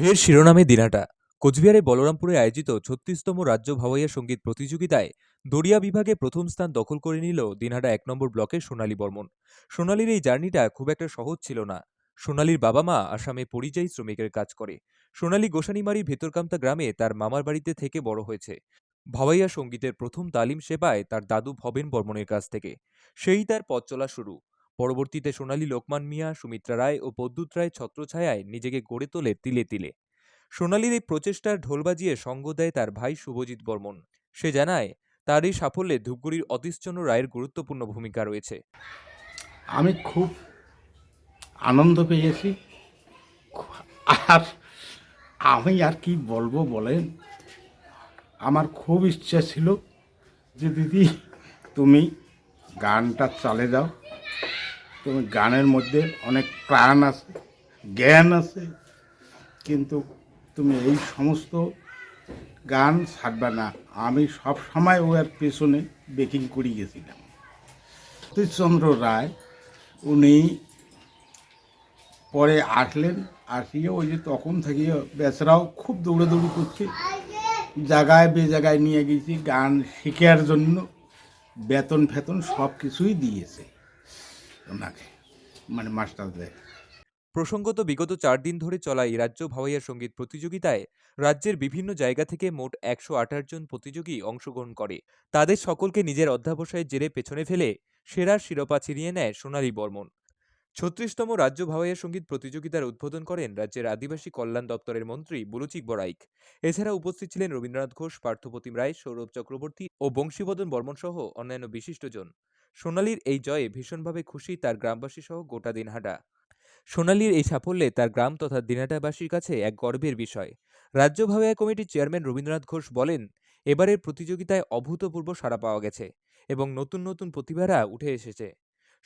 ফের শিরোনামে দিনাটা। কোচবিহারে বলরামপুরে আয়োজিত ছত্রিশতম রাজ্য ভাওয়াইয়া সংগীত প্রতিযোগিতায় দড়িয়া বিভাগে প্রথম স্থান দখল করে নিল দিনহাটা এক নম্বর ব্লকের সোনালী বর্মন। সোনালীর এই জার্নিটা খুব একটা সহজ ছিল না। সোনালীর বাবা মা আসামে পরিযায়ী শ্রমিকের কাজ করে। সোনালী গোসানিমারি ভেতরকামতা গ্রামে তার মামার বাড়িতে থেকে বড় হয়েছে। ভাওয়াইয়া সঙ্গীতের প্রথম তালিম সেবায় তার দাদু ভবেন বর্মনের কাছ থেকে। সেই তার পথ চলা শুরু। পরবর্তীতে সোনালী লোকমান মিয়া, সুমিত্রা রায় ও পদ্যুৎ রায় ছত্রছায়ায় নিজেকে গড়ে তোলে তিলে তিলে। সোনালীর এই প্রচেষ্টার ঢোল বাজিয়ে সঙ্গ দেয় তার ভাই শুভজিৎ বর্মন। সে জানায়, তার এই সাফল্যে ধূপগুড়ির অতীশচন্দ্র রায়ের গুরুত্বপূর্ণ ভূমিকা রয়েছে। আমি খুব আনন্দ পেয়েছি। আর আমি আর কি বলব বলেন? আমার খুব ইচ্ছা ছিল যে, দিদি, তুমি গানটা চালে দাও। তুমি গানের মধ্যে অনেক প্রাণ আছে, জ্ঞান আছে, কিন্তু তুমি এই সমস্ত গান ছাড়বে না। আমি সব সময় ওর পেছনে বেকিং করে গেছিলাম। সতীশচন্দ্র রায়, উনি পরে আসলেন, আসিয়ে ওই যে তখন থেকে বেচারাও খুব দৌড়াদৌড়ি করছে। জায়গায় বে জায়গায় নিয়ে গেছি, গান শেখার জন্য বেতন ফেতন সব কিছুই দিয়েছে। ওনাকে মানে মাস্টারদের। প্রসঙ্গত বিগত চার দিন ধরে চলা এই রাজ্য ভাওয়াইয়া সংগীত প্রতিযোগিতায় রাজ্যের বিভিন্ন জায়গা থেকে মোট একশো আঠাশ জন প্রতিযোগী অংশগ্রহণ করে। তাদের সকলকে নিজের অধ্যাবসায়ের জেরে পেছনে ফেলে সেরার শিরোপা ছিনিয়ে নেয় সোনালী বর্মন। ছত্রিশতম রাজ্য ভাওয়াইয়া সংগীত প্রতিযোগিতার উদ্বোধন করেন রাজ্যের আদিবাসী কল্যাণ দপ্তরের মন্ত্রী বুলুচিক বড়াইক এছাড়া উপস্থিত ছিলেন রবীন্দ্রনাথ ঘোষ, পার্থপ্রতিম রায়, সৌরভ চক্রবর্তী ও বংশীবদন বর্মন সহ অন্যান্য বিশিষ্টজন সোনালীর এই জয়ে ভীষণভাবে খুশি তার গ্রামবাসী সহ গোটা দিনহাটা। সোনালীর এই সাফল্যে তার গ্রাম তথা দিনাটাবাসীর কাছে এক গর্বের বিষয়। রাজ্য ভাওয়াইয়া কমিটির চেয়ারম্যান রবীন্দ্রনাথ ঘোষ বলেন, এবারের প্রতিযোগিতায় অভূতপূর্ব সাড়া পাওয়া গেছে এবং নতুন নতুন প্রতিভারা উঠে এসেছে।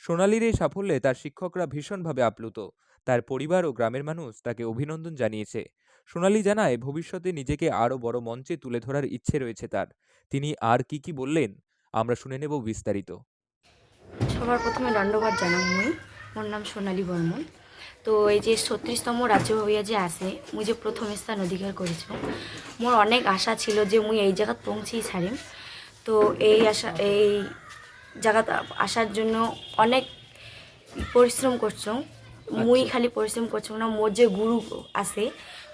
সোনালির এই সাফল্যে তার শিক্ষকরা ভীষণভাবে আপ্লুত। তার পরিবার ও গ্রামের মানুষ তাকে অভিনন্দন জানিয়েছে। সোনালি জানায়, ভবিষ্যতে নিজেকে আরও বড় মঞ্চে তুলে ধরার ইচ্ছে রয়েছে তার। তিনি আর কি কি বললেন, আমরা শুনে নেব বিস্তারিত। সবার প্রথমে দণ্ডবাদ জানাম মুই মোর নাম সোনালী বর্মন। তো এই যে ছত্রিশতম রাজ্য হইয়া যে আছে মুই যে প্রথম স্থান অধিকার করেছিল মোর অনেক আশা ছিল যে মুই এই জায়গাত পৌঁছেই ছাড়িম। তো এই আশা এই জায়গাত আসার জন্য অনেক পরিশ্রম করছ। মুই খালি পরিশ্রম করছ না মোর যে গুরু আছে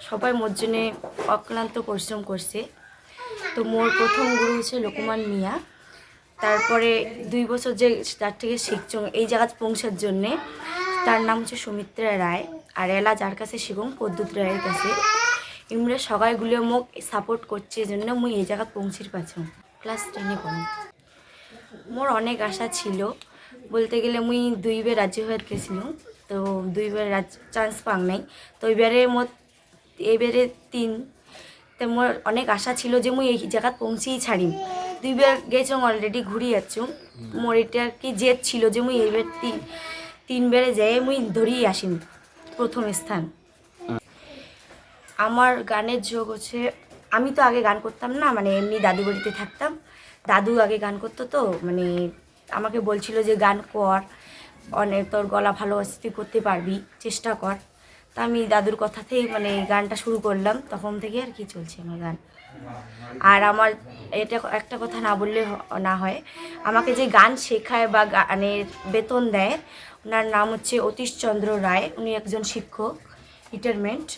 সবাই মোর জন্যে অক্লান্ত পরিশ্রম করছে। তো মোর প্রথম গুরু হচ্ছে লোকমান মিয়া। তারপরে দুই বছর যে তার থেকে শিখছ এই জায়গা পৌঁছার জন্যে তার নাম হচ্ছে সুমিত্রা রায় আর এলা যার কাছে শিখুন পদ্যুৎ রায়ের কাছে। ইমরা সবাইগুলো মোক সাপোর্ট করছে এই জন্য মুই এই জায়গা পৌঁছির পাচ্ছ। ক্লাস টেনে পড়ি। মোর অনেক আশা ছিল, বলতে গেলে মুই দুইবার রাজ্য হয়ে গেছিলাম, তো দুইবার রাজ চান্স পাং নাই। তো এবারে মোট এবারে তিন। তো মোর অনেক আশা ছিল যে মুই এই জায়গাত পৌঁছেই ছাড়িম। দুইবার গেছং অলরেডি ঘুরি যাচ্ছ। মোর এটা আর কি জেদ ছিল যে মুই এইবার তিন তিনবারে যেয়ে মুই ধরিয়ে আসিম প্রথম স্থান। আমার গানের যোগ হচ্ছে, আমি তো আগে গান করতাম না মানে এমনি দাদু বাড়িতে থাকতাম। দাদু আগে গান করতো তো মানে আমাকে বলছিল যে, গান কর, অনেক তোর গলা ভালো আছে করতে পারবি, চেষ্টা কর। তা আমি দাদুর কথাতেই মানে গানটা শুরু করলাম, তখন থেকে আর কি চলছে আমার গান। আর আমার এটা একটা কথা না বললে না হয়। আমাকে যে গান শেখায় বা গানের বেতন দেয়, ওনার নাম হচ্ছে অতীশচন্দ্র রায়, উনি একজন শিক্ষক রিটায়ারমেন্ট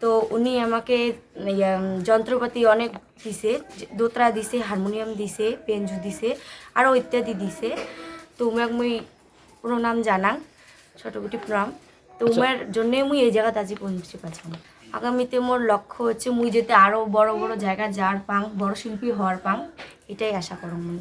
তো উনি আমাকে যন্ত্রপাতি অনেক দিছে দোতরা দিছে, হারমোনিয়াম দিছে, পেঞ্জু দিছে, আরও ইত্যাদি দিছে। তো উমাক মুই প্রণাম জানাং ছোটগুটি প্রণাম। তো উমার জন্য মুই এই জায়গাতে আজি পৌঁছে পাচ্ছি আগামীতে মোর লক্ষ্য হচ্ছে মুই যেতে আরও বড় বড় জায়গা যার পাং বড় শিল্পী হওয়ার পাং এটাই আশা করো মুই।